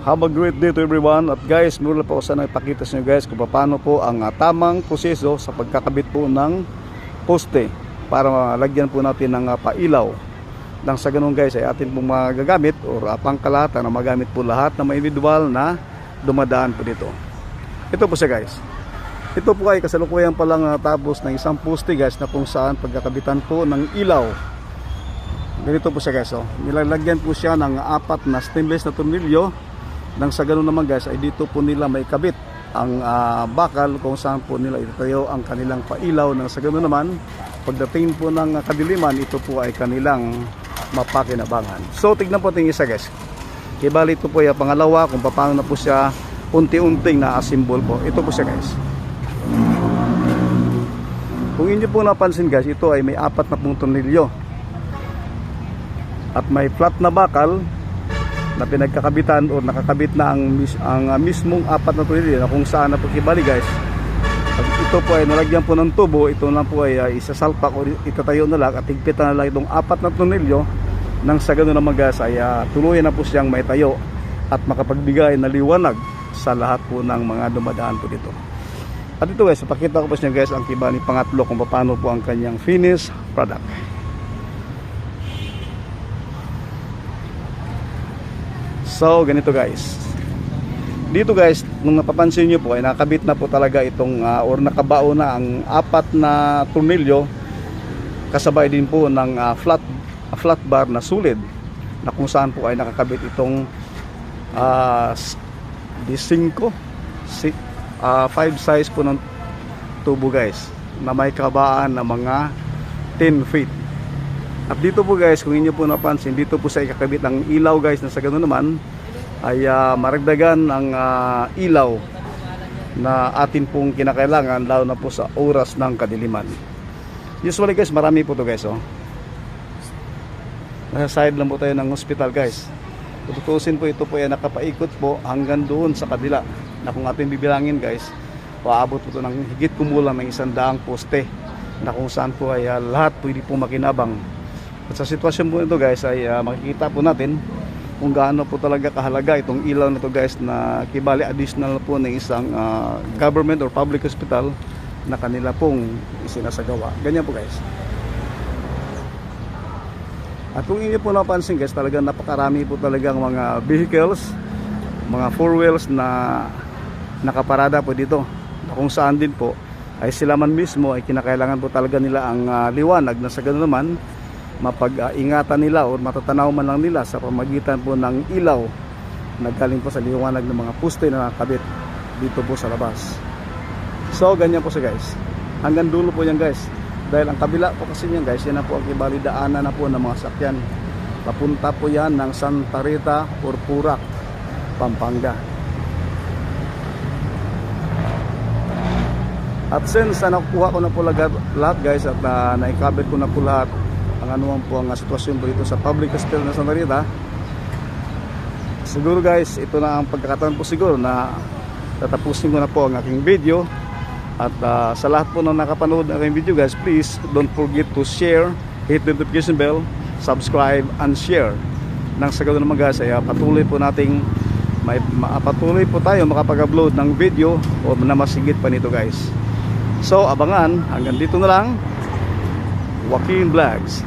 Have a great day to everyone. At guys, mula po ako sana ipakita sa inyo guys kung paano po ang ah, tamang proseso sa pagkakabit po ng poste para malagyan po natin ng ah, pailaw. Nang sa ganun guys ay atin pong magagamit or uh, pangkalahatan na magamit po lahat ng individual na dumadaan po dito. Ito po siya guys. Ito po ay kasalukuyan pa lang tapos ng isang poste guys na kung saan pagkakabitan po ng ilaw. Ganito po siya guys. Oh. Nilalagyan po siya ng apat na stainless na tornilyo. Nang sa ganun naman guys ay dito po nila may kabit ang ah, bakal kung saan po nila itatayo ang kanilang pailaw. Nang sa ganun naman pagdating po ng kadiliman ito po ay kanilang mapakinabangan. So tignan po tingin isa guys. Kibali ito po yung pangalawa kung paano na po siya unti-unting na-assemble po. Ito po siya guys. Kung inyo po napansin guys, ito ay may apat na pong tornilyo. At may flat na bakal na pinagkakabitan o nakakabit na ang, mis- ang ah, mismong apat na tornilyo na kung saan na po kibali guys. Pag ito po ay nalagyan po ng tubo, ito na po ay uh, isasalpak o itatayo na lang at higpitan na lang itong apat na tornilyo nang sa ganun naman guys ay uh, tuluyan na po siyang may tayo at makapagbigay na liwanag sa lahat po ng mga dumadaan po dito. At ito guys, pakita ko po sa inyo guys ang kibali pangatlo kung paano po ang kanyang finished product. So, ganito guys. Dito guys, nung napapansin nyo po ay nakabit na po talaga itong ah, or nakabao na ang apat na tornilyo kasabay din po ng ah, flat flat bar na sulit na kung saan po ay nakakabit itong ah, s- D5 si, 5 size po ng tubo guys na may kabaan na mga 10 feet at dito po guys, kung inyo po napansin, dito po sa ikakabit ng ilaw guys na sa ganun naman ay ah, maragdagan ang ah, ilaw na atin pong kinakailangan lalo na po sa oras ng kadiliman. Usually guys, marami po to guys oh. Nasa side lang po tayo ng hospital guys. Tutusin po ito po ay nakapaikot po hanggang doon sa kabila na kung ating bibilangin guys, paabot po ito ng higit kumulang ng isang daang poste na kung saan po ay ah, lahat pwede po makinabang. At sa sitwasyon po ito guys ay ah, makikita po natin kung gaano po talaga kahalaga itong ilaw na to guys na kibali additional po ng isang ah, government or public hospital na kanila pong isinasagawa. Ganyan po guys. At kung inyo po napansin guys, talagang napakarami po talagang mga vehicles, mga four wheels na nakaparada po dito. Kung saan din po ay sila man mismo ay kinakailangan po talaga nila ang ah, liwanag na sa ganoon naman mapag-ingatan nila o matatanaw man lang nila sa pamagitan po ng ilaw na galing po sa liwanag ng mga puste na nakakabit dito po sa labas. So ganyan po siya guys. Hanggang dulo po yan guys. Dahil ang kabila po kasi niyan guys, yan na po ang kibalidaanan na po ng mga sakyan. Papunta po yan ng Santa Rita or Purak, Pampanga. At since uh, nakukuha ko na po lahat, guys at uh, naikabit ko na po lahat ang anuman po ang sitwasyon po dito sa public hospital na Santa Rita siguro guys ito na ang pagkakataon po siguro na tatapusin ko na po ang aking video. At uh, sa lahat po na nakapanood ng aking video guys please don't forget to share hit the notification bell subscribe and share. Nang sa naman guys ay uh, patuloy po nating may ma- patuloy po tayo makapag-upload ng video o na masigit pa nito guys. So abangan. Hanggang dito na lang. Joaquin Vlogs